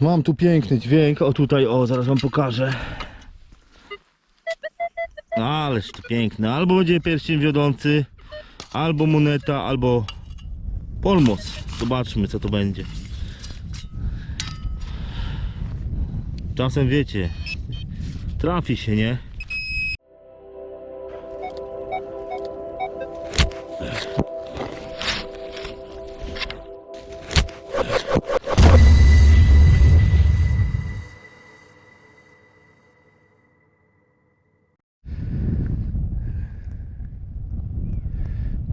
Mam tu piękny dźwięk, o tutaj, o zaraz wam pokażę. Ależ to piękne, albo będzie pierścień wiodący, albo moneta, albo polmos. Zobaczmy co to będzie. Czasem wiecie, trafi się, nie?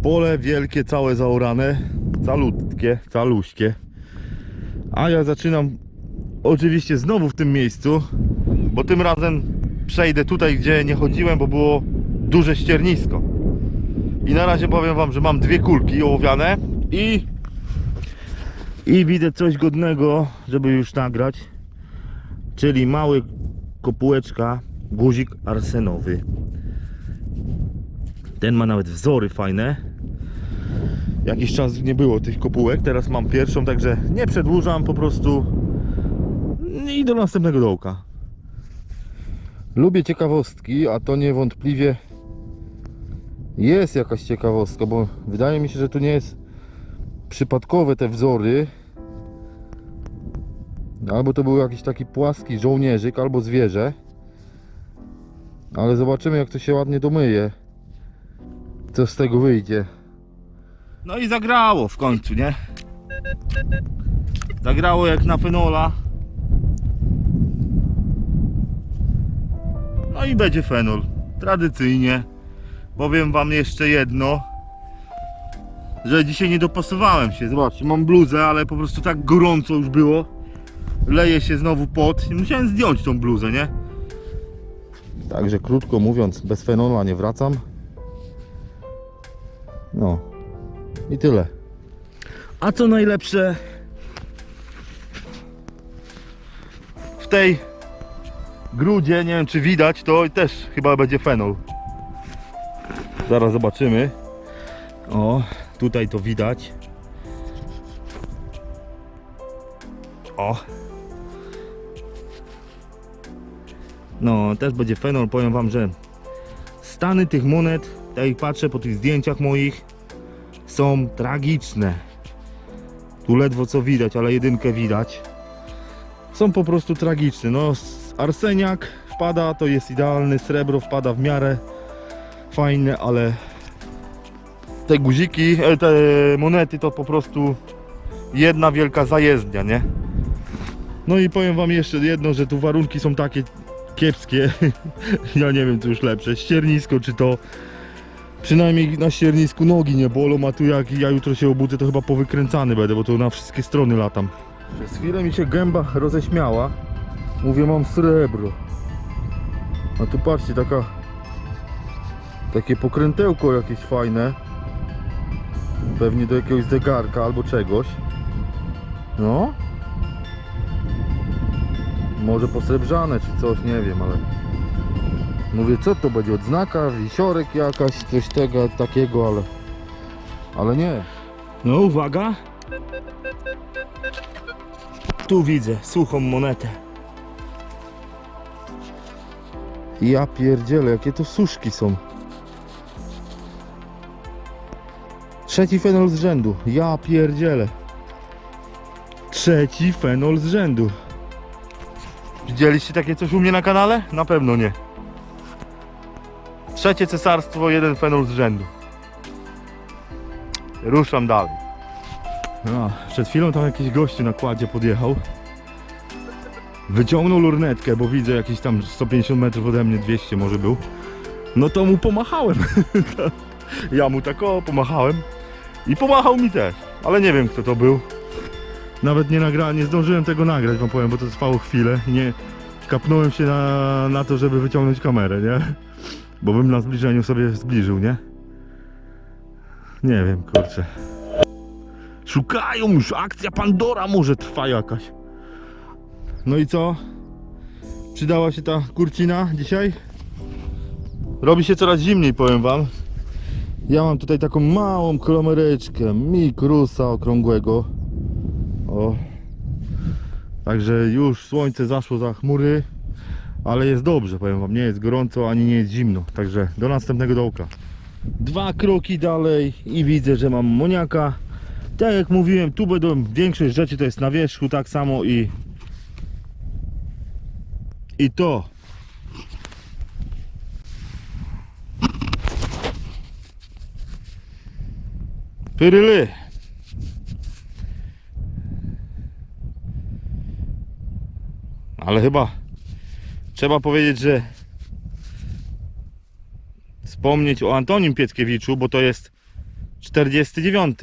Pole wielkie, całe zaorane, calutkie, caluśkie. A ja zaczynam oczywiście znowu w tym miejscu, bo tym razem przejdę tutaj, gdzie nie chodziłem, bo było duże ściernisko. I na razie powiem wam, że mam dwie kulki ołowiane i i widzę coś godnego, żeby już nagrać. Czyli mały kopułeczka, guzik arsenowy. Ten ma nawet wzory fajne. Jakiś czas nie było tych kopułek, teraz mam pierwszą, także nie przedłużam, po prostu i do następnego dołka. Lubię ciekawostki, a to niewątpliwie jest jakaś ciekawostka, bo wydaje mi się, że to nie jest przypadkowe te wzory. Albo to był jakiś taki płaski żołnierzyk, albo zwierzę. Ale zobaczymy jak to się ładnie domyje. Co z tego wyjdzie. No i zagrało w końcu, nie? Zagrało jak na fenola. No i będzie fenol. Tradycyjnie. Powiem wam jeszcze jedno. Że dzisiaj nie dopasowałem się. Zobaczcie, mam bluzę, ale po prostu tak gorąco już było. Leje się znowu pot. Musiałem zdjąć tą bluzę, nie? Także krótko mówiąc, bez fenola nie wracam. No. I tyle. A co najlepsze w tej grudzie, nie wiem czy widać, to też chyba będzie fenol. Zaraz zobaczymy. O, tutaj to widać. O. No, też będzie fenol. Powiem wam, że stany tych monet, tak jak patrzę po tych zdjęciach moich, są tragiczne. Tu ledwo co widać, ale jedynkę widać. Są po prostu tragiczne. No, arseniak wpada, to jest idealny, srebro wpada w miarę fajne, ale te guziki, e, te monety to po prostu jedna wielka zajezdnia, nie? No i powiem wam jeszcze jedno, że tu warunki są takie kiepskie. ja nie wiem co już lepsze, ściernisko czy to Przynajmniej na ściernisku nogi nie bolą, a tu jak ja jutro się obudzę, to chyba powykręcany będę, bo to na wszystkie strony latam. Przez chwilę mi się gęba roześmiała. Mówię, mam srebro. A tu patrzcie, taka... Takie pokrętełko jakieś fajne. Pewnie do jakiegoś zegarka albo czegoś. No. Może posrebrzane czy coś, nie wiem, ale... Mówię, co to będzie odznaka, wisiorek jakaś, coś tego, takiego, ale... Ale nie. No uwaga. Tu widzę suchą monetę. Ja pierdzielę, jakie to suszki są. Trzeci fenol z rzędu. Ja pierdzielę. Trzeci fenol z rzędu. Widzieliście takie coś u mnie na kanale? Na pewno nie. Trzecie cesarstwo, jeden fenol z rzędu. Ruszam dalej. No, przed chwilą tam jakiś gościu na kładzie podjechał. Wyciągnął lornetkę, bo widzę jakieś tam 150 metrów ode mnie, 200 może był. No to mu pomachałem. ja mu tak o, pomachałem. I pomachał mi też, ale nie wiem kto to był. Nawet nie nagrałem, nie zdążyłem tego nagrać wam powiem, bo to trwało chwilę. Nie kapnąłem się na, na to, żeby wyciągnąć kamerę, nie? Bo bym na zbliżeniu sobie zbliżył, nie? Nie wiem, kurczę. Szukają już, akcja Pandora może trwa jakaś. No i co? Przydała się ta kurcina dzisiaj? Robi się coraz zimniej, powiem wam. Ja mam tutaj taką małą klomereczkę, mikrusa okrągłego. O. Także już słońce zaszło za chmury, ale jest dobrze, powiem wam, nie jest gorąco ani nie jest zimno. Także do następnego dołka. Dwa kroki dalej i widzę, że mam moniaka. Tak jak mówiłem, tu będą większość rzeczy to jest na wierzchu, tak samo i i to. Pyryly. Ale chyba trzeba powiedzieć, że wspomnieć o Antonim Pieckiewiczu, bo to jest 49.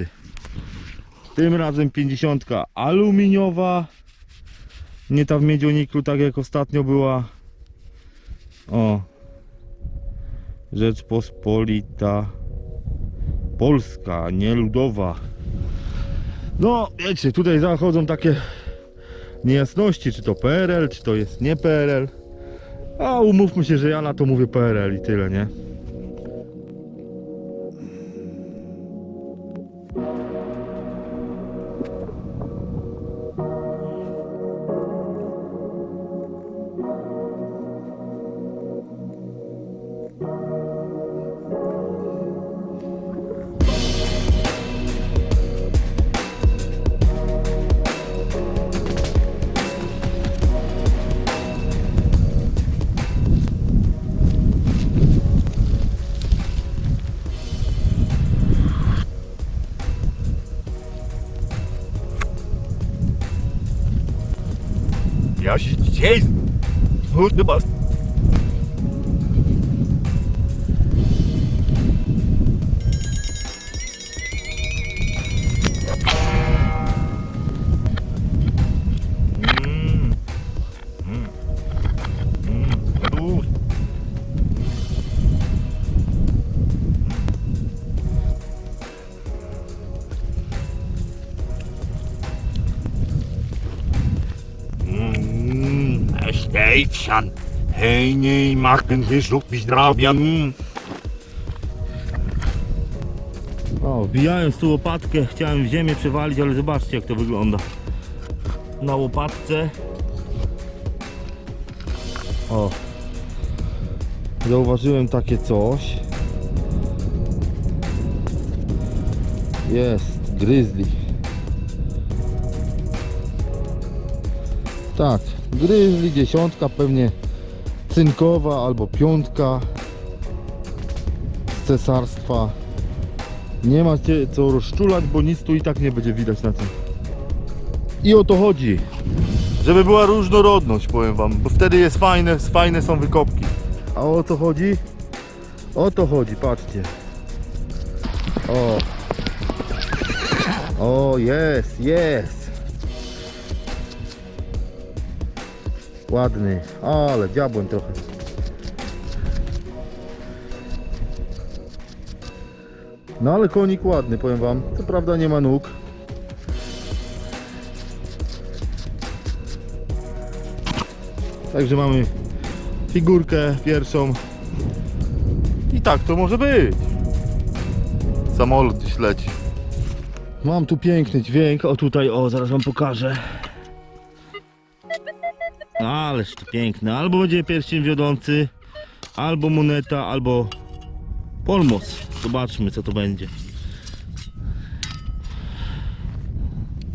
Tym razem 50 aluminiowa. Nie ta w miedzioniku, tak jak ostatnio była. O. Rzeczpospolita Polska, nie ludowa. No, wiecie, tutaj zachodzą takie niejasności, czy to PRL, czy to jest nie PRL. A umówmy się, że ja na to mówię PRL i tyle, nie? Ja się dzisiaj chyba Hej, nie, maken wyszluk mi zdrabian. O, wbijając tu łopatkę, chciałem w ziemię przewalić, ale zobaczcie jak to wygląda. Na łopatce. O. Zauważyłem takie coś. Jest, gryzli. Tak, gryzli dziesiątka, pewnie cynkowa albo piątka z cesarstwa. Nie macie co rozczulać, bo nic tu i tak nie będzie widać na tym. I o to chodzi. Żeby była różnorodność, powiem wam, bo wtedy jest fajne, fajne są wykopki. A o co chodzi? O to chodzi, patrzcie. O. O, jest, jest. Ładny, ale diabłem trochę. No ale konik ładny, powiem wam. Co prawda nie ma nóg. Także mamy figurkę pierwszą. I tak to może być. Samolot gdzieś leci. Mam tu piękny dźwięk. O tutaj, o zaraz wam pokażę. Ależ to piękne. Albo będzie pierścień wiodący, albo moneta, albo Polmos. Zobaczmy co to będzie.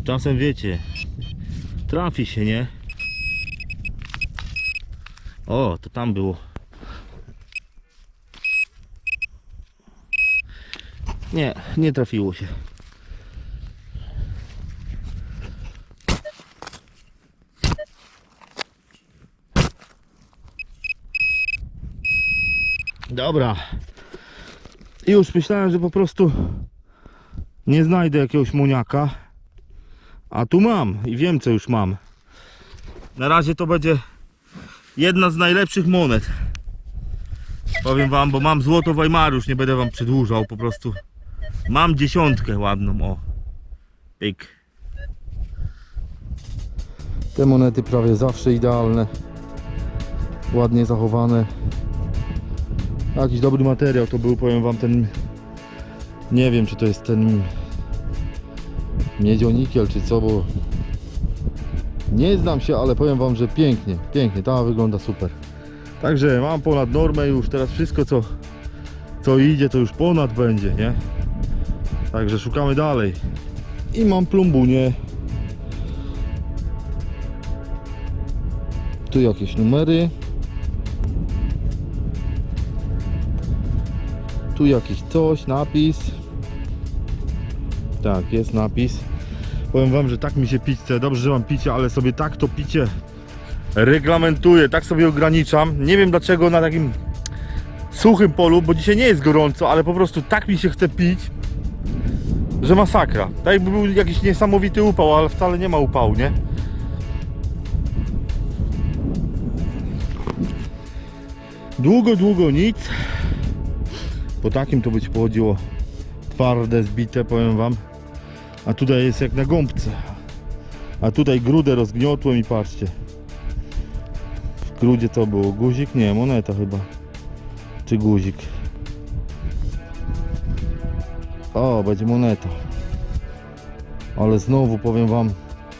Czasem wiecie, trafi się, nie? O, to tam było. Nie, nie trafiło się. Dobra. Już myślałem, że po prostu nie znajdę jakiegoś muniaka. A tu mam i wiem co już mam. Na razie to będzie jedna z najlepszych monet. Powiem wam, bo mam złoto Weimaru, już nie będę wam przedłużał po prostu. Mam dziesiątkę ładną, o. Pyk. Te monety prawie zawsze idealne. Ładnie zachowane. Jakiś dobry materiał to był, powiem wam, ten... Nie wiem, czy to jest ten... Miedzionikiel, czy co, bo... Nie znam się, ale powiem wam, że pięknie, pięknie, ta wygląda super. Także mam ponad normę już, teraz wszystko co, co idzie to już ponad będzie, nie? Także szukamy dalej. I mam plumbunię. Tu jakieś numery. Tu jakiś coś, napis. Tak, jest napis. Powiem wam, że tak mi się pić chce. Dobrze, że mam picie, ale sobie tak to picie reglamentuję, tak sobie ograniczam. Nie wiem dlaczego na takim suchym polu, bo dzisiaj nie jest gorąco, ale po prostu tak mi się chce pić, że masakra. Tak jakby był jakiś niesamowity upał, ale wcale nie ma upału, nie? Długo, długo nic. Po takim to być pochodziło twarde, zbite, powiem wam. A tutaj jest jak na gąbce. A tutaj grudę rozgniotłem i patrzcie. W grudzie to było guzik? Nie, moneta chyba. Czy guzik? O, będzie moneta. Ale znowu powiem wam,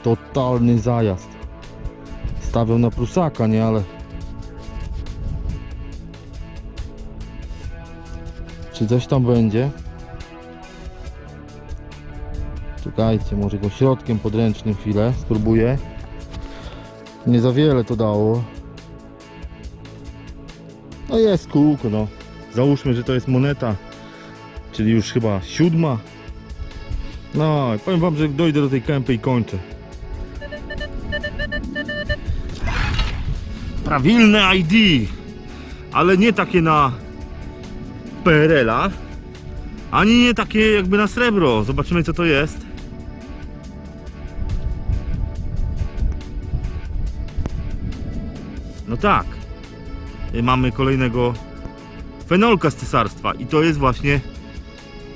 totalny zajazd. Stawiał na prusaka, nie, ale... Czy coś tam będzie? Czekajcie, może go środkiem podręcznym chwilę spróbuję. Nie za wiele to dało. No jest kółko, no. Załóżmy, że to jest moneta, czyli już chyba siódma. No, powiem wam, że dojdę do tej kępy i kończę. Prawilne ID, ale nie takie na PRL-a, ani nie takie jakby na srebro. Zobaczymy co to jest. No tak. Y, Mamy kolejnego fenolka z cesarstwa i to jest właśnie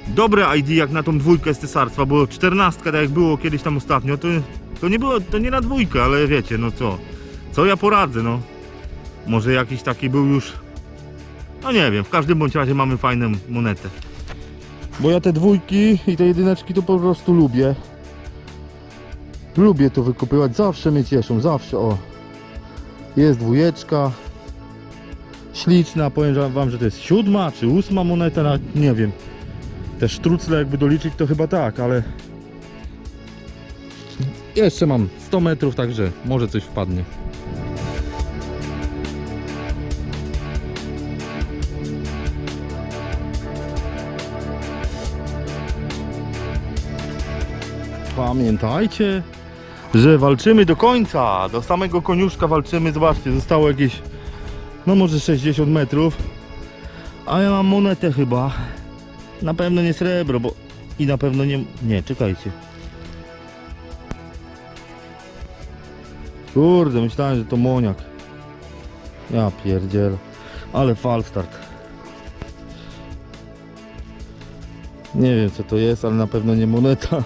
dobre ID jak na tą dwójkę z cesarstwa, bo czternastka tak jak było kiedyś tam ostatnio, to, to nie było, to nie na dwójkę, ale wiecie, no co, co ja poradzę, no. Może jakiś taki był już, no nie wiem, w każdym bądź razie mamy fajną monetę. Bo ja te dwójki i te jedyneczki to po prostu lubię. Lubię to wykupywać, zawsze mnie cieszą, zawsze, o. Jest dwójeczka. Śliczna, powiem wam, że to jest siódma czy ósma moneta, nie wiem. Te sztrucle jakby doliczyć to chyba tak, ale... Jeszcze mam 100 metrów, także może coś wpadnie. Pamiętajcie, że walczymy do końca, do samego koniuszka walczymy, zobaczcie, zostało jakieś, no może 60 metrów, a ja mam monetę chyba, na pewno nie srebro, bo i na pewno nie, nie, czekajcie. Kurde, myślałem, że to moniak. Ja pierdziel, ale falstart. Nie wiem co to jest, ale na pewno nie moneta.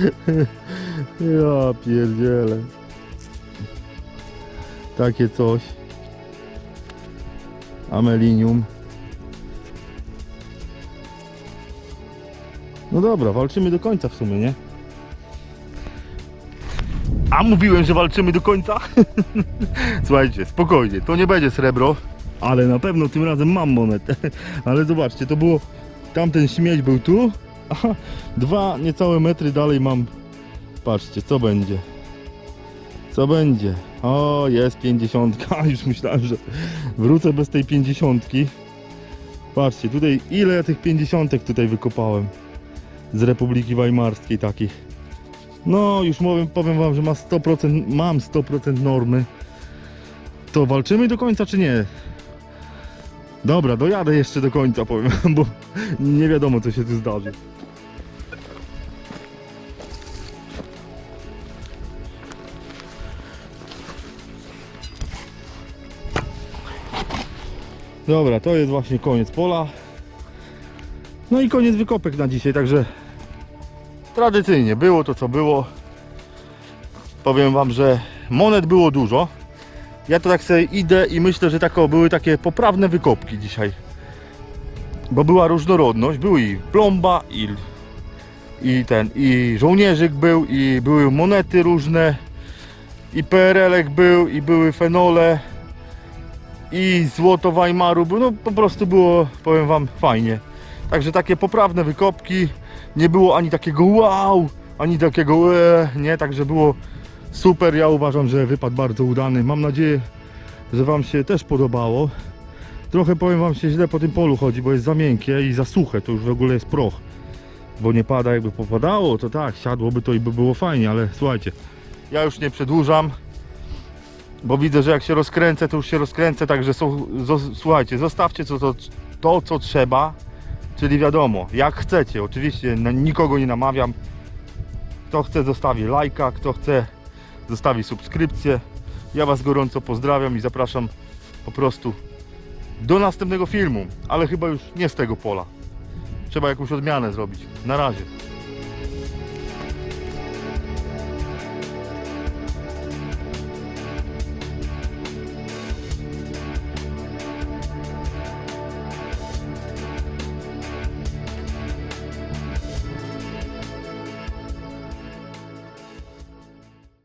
Ja pierdzielę. Takie coś. Amelinium. No dobra, walczymy do końca w sumie, nie? A mówiłem, że walczymy do końca? Słuchajcie, spokojnie, to nie będzie srebro, ale na pewno tym razem mam monetę. Ale zobaczcie, to było, tamten śmieć był tu, dwa niecałe metry dalej mam Patrzcie, co będzie. Co będzie? O, jest 50. Już myślałem, że wrócę bez tej 50. Patrzcie, tutaj ile ja tych 50 tutaj wykopałem z Republiki Weimarskiej takich. No, już powiem, powiem wam, że ma 100%, mam 100% normy. To walczymy do końca, czy nie? Dobra, dojadę jeszcze do końca, powiem, bo nie wiadomo, co się tu zdarzy. Dobra, to jest właśnie koniec pola. No i koniec wykopek na dzisiaj, także tradycyjnie było to co było. Powiem wam, że monet było dużo. Ja to tak sobie idę i myślę, że tako, były takie poprawne wykopki dzisiaj. Bo była różnorodność, był i plomba, i, i ten, i żołnierzyk był, i były monety różne. i PRL-ek był, i były fenole, i złoto Weimaru, był, no po prostu było, powiem wam, fajnie. Także takie poprawne wykopki, nie było ani takiego wow, ani takiego e, nie, także było super, ja uważam, że wypad bardzo udany, mam nadzieję, że wam się też podobało. Trochę powiem wam się źle po tym polu chodzi, bo jest za miękkie i za suche, to już w ogóle jest proch. Bo nie pada, jakby popadało, to tak, siadłoby to i by było fajnie, ale słuchajcie, ja już nie przedłużam, bo widzę, że jak się rozkręcę, to już się rozkręcę, także słuchajcie, zostawcie co, to, to, co trzeba, czyli wiadomo, jak chcecie, oczywiście nikogo nie namawiam, kto chce zostawi lajka, kto chce zostawi subskrypcję, ja Was gorąco pozdrawiam i zapraszam po prostu do następnego filmu, ale chyba już nie z tego pola. Trzeba jakąś odmianę zrobić. Na razie.